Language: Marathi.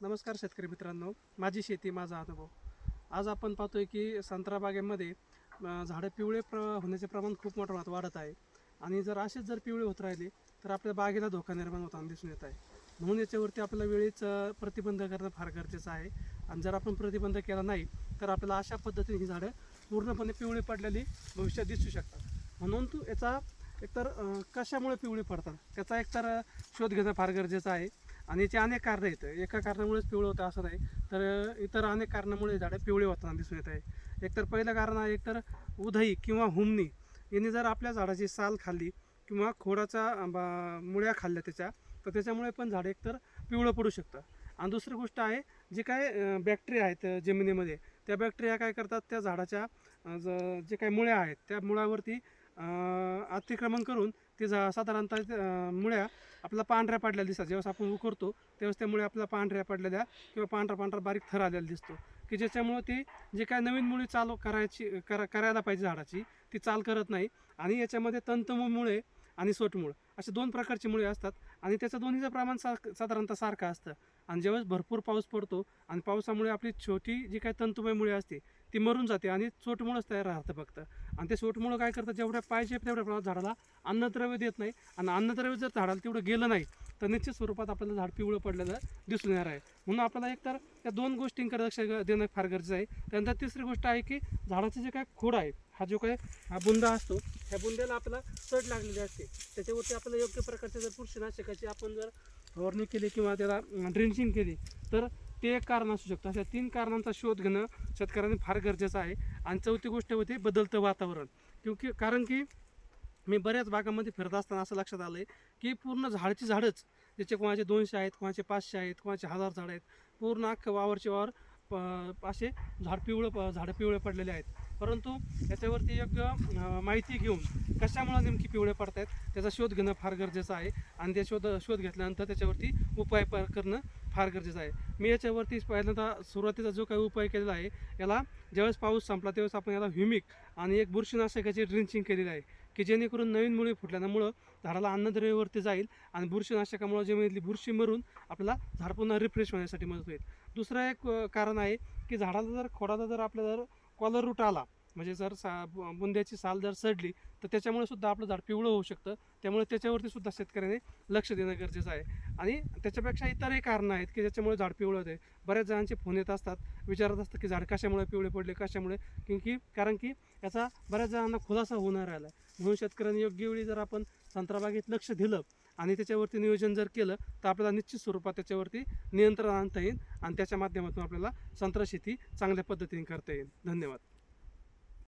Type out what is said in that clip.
नमस्कार शेतकरी मित्रांनो. माझी शेती माझा अनुभव. आज आपण पाहतोय की संत्रा बागेमध्ये झाडं पिवळे प्र होण्याचे प्रमाण खूप मोठ्या प्रमाणात वाढत आहे. आणि जर असेच जर पिवळे होत राहिले तर आपल्या बागेला धोका निर्माण होताना दिसून येत आहे. म्हणून याच्यावरती आपल्याला वेळीच प्रतिबंध करणं फार गरजेचं आहे. आणि जर आपण प्रतिबंध केला नाही तर आपल्याला अशा पद्धतीने ही झाडं पूर्णपणे पिवळी पडलेली भविष्यात दिसू शकतात. म्हणून तू याचा एकतर कशामुळे पिवळे पडतात त्याचा एकतर शोध घेणं फार गरजेचं आहे. आणि याची अनेक कारणं आहेत. एका कारणामुळेच पिवळं होतं असं नाही. तर इतर अनेक कारणामुळे झाडं पिवळे होताना दिसून येत आहे. एकतर पहिलं कारण आहे एकतर उधई किंवा हुमणी यांनी जर आपल्या झाडाची साल खाल्ली किंवा खोडाचा बा- मुळ्या खाल्ल्या त्याच्या तर त्याच्यामुळे पण झाड एकतर पिवळं पडू शकतं. आणि दुसरी गोष्ट आहे जी काय बॅक्टेरिया आहेत जमिनीमध्ये त्या बॅक्टेरिया काय करतात त्या झाडाच्या ज- जे काही मुळ्या आहेत त्या मुळावरती अतिक्रमण करून ते झा साधारणतः मुळ्या आपला पांढऱ्या पडलेल्या दिसतात. जेव्हा आपण उकरतो तेव्हाच त्यामुळे आपला पांढऱ्या पडलेल्या किंवा पांढरा पांढरा बारीक थर आलेला दिसतो. की ज्याच्यामुळं ती जे काय नवीन मुळी चालू करायची करा करायला पाहिजे झाडाची ती चाल करत नाही. आणि याच्यामध्ये तंतमुळे आणि सोटमूळ असे दोन प्रकारची मुळे असतात. आणि त्याचं दोन्हीचं प्रमाण सा साधारणतः सारखं असतं. आणि ज्यावेळेस भरपूर पाऊस पडतो आणि पावसामुळे आपली छोटी जी काही तंतुमय मुळे असते ती मरून जाते आणि चोटमुळंच तयार राहतं फक्त. आणि ते सोटमुळं काय करतात जेवढ्या पाहिजे तेवढ्या प्रमाणात झाडाला अन्नद्रव्य देत नाही. आणि अन्नद्रव्य जर झाडाला तेवढं गेलं नाही तर निश्चित स्वरूपात आपल्याला झाड पिवळं पडलेलं दिसून येणार आहे. म्हणून आपल्याला एकतर त्या दोन गोष्टींकडे लक्ष देणं फार गरजेचं आहे. त्यानंतर तिसरी गोष्ट आहे की झाडाचं जे काय खोड आहे हा जो काय हा बुंदा असतो ह्या बुंद्याला आपल्याला चढ लागलेली असते. त्याच्यावरती आपल्याला योग्य प्रकारचे जर बुरशीनाशकाची आपण जर फवारणी केली किंवा त्याला ड्रिंचिंग केली तर ते एक कारण असू शकतं. अशा तीन कारणांचा शोध घेणं शेतकऱ्यांनी फार गरजेचं आहे. आणि चौथी गोष्ट होते बदलतं वातावरण. क्योंकि कारण की मी बऱ्याच भागामध्ये फिरत असताना असं लक्षात आलं आहे की पूर्ण झाडची झाडच ज्याचे कोणाचे दोनशे आहेत कोणाचे पाचशे आहेत कोणाचे हजार झाडं आहेत पूर्ण अख्खं वावरचे वावर प- असे झाड पिवळं प- झाडं पिवळे पडलेले आहेत. परंतु याच्यावरती योग्य माहिती घेऊन कशामुळे नेमकी पिवळे पडत आहेत त्याचा शोध घेणं फार गरजेचं आहे. आणि त्या शोध शोध घेतल्यानंतर त्याच्यावरती उपाय प करणं फार गरजेचं आहे. मी याच्यावरती पहिल्यांदा सुरुवातीचा जो काही उपाय केलेला आहे याला ज्यावेळेस पाऊस संपला त्यावेळेस आपण याला ह्युमिक आणि एक बुरशीनाशकाची ड्रिंचिंग केलेली आहे की जेणेकरून नवीन मुळे फुटल्यामुळं झाडाला अन्नद्रव्यवरती जाईल आणि बुरशीनाशकामुळे जमिनीतली बुरशी मरून आपल्याला झाड पुन्हा रिफ्रेश होण्यासाठी मदत होईल. दुसरं एक कारण आहे की झाडाला जर खोडाला जर आपल्या जर कॉलर रूट आला म्हणजे जर सा बु- बुंद्याची साल जर सडली तर त्याच्यामुळे सुद्धा आपलं झाड पिवळं होऊ शकतं. त्यामुळे त्याच्यावरती सुद्धा शेतकऱ्याने लक्ष देणं गरजेचं आहे. आणि त्याच्यापेक्षा इतरही कारणं आहेत की ज्याच्यामुळे झाड पिवळं होते बऱ्याच जणांचे फोन येत असतात विचारत असतात की झाड कशामुळे पिवळे पडले कशामुळे? की की कारण की याचा बऱ्याच जणांना खुलासा होणार आला म्हणून शेतकऱ्यांनी योग्य वेळी जर आपण संत्राबागेत लक्ष दिलं आणि त्याच्यावरती नियोजन जर केलं तर आपल्याला निश्चित स्वरूपात त्याच्यावरती नियंत्रण आणता येईल आणि त्याच्या माध्यमातून आपल्याला संत्रा शेती चांगल्या पद्धतीने करता येईल. धन्यवाद.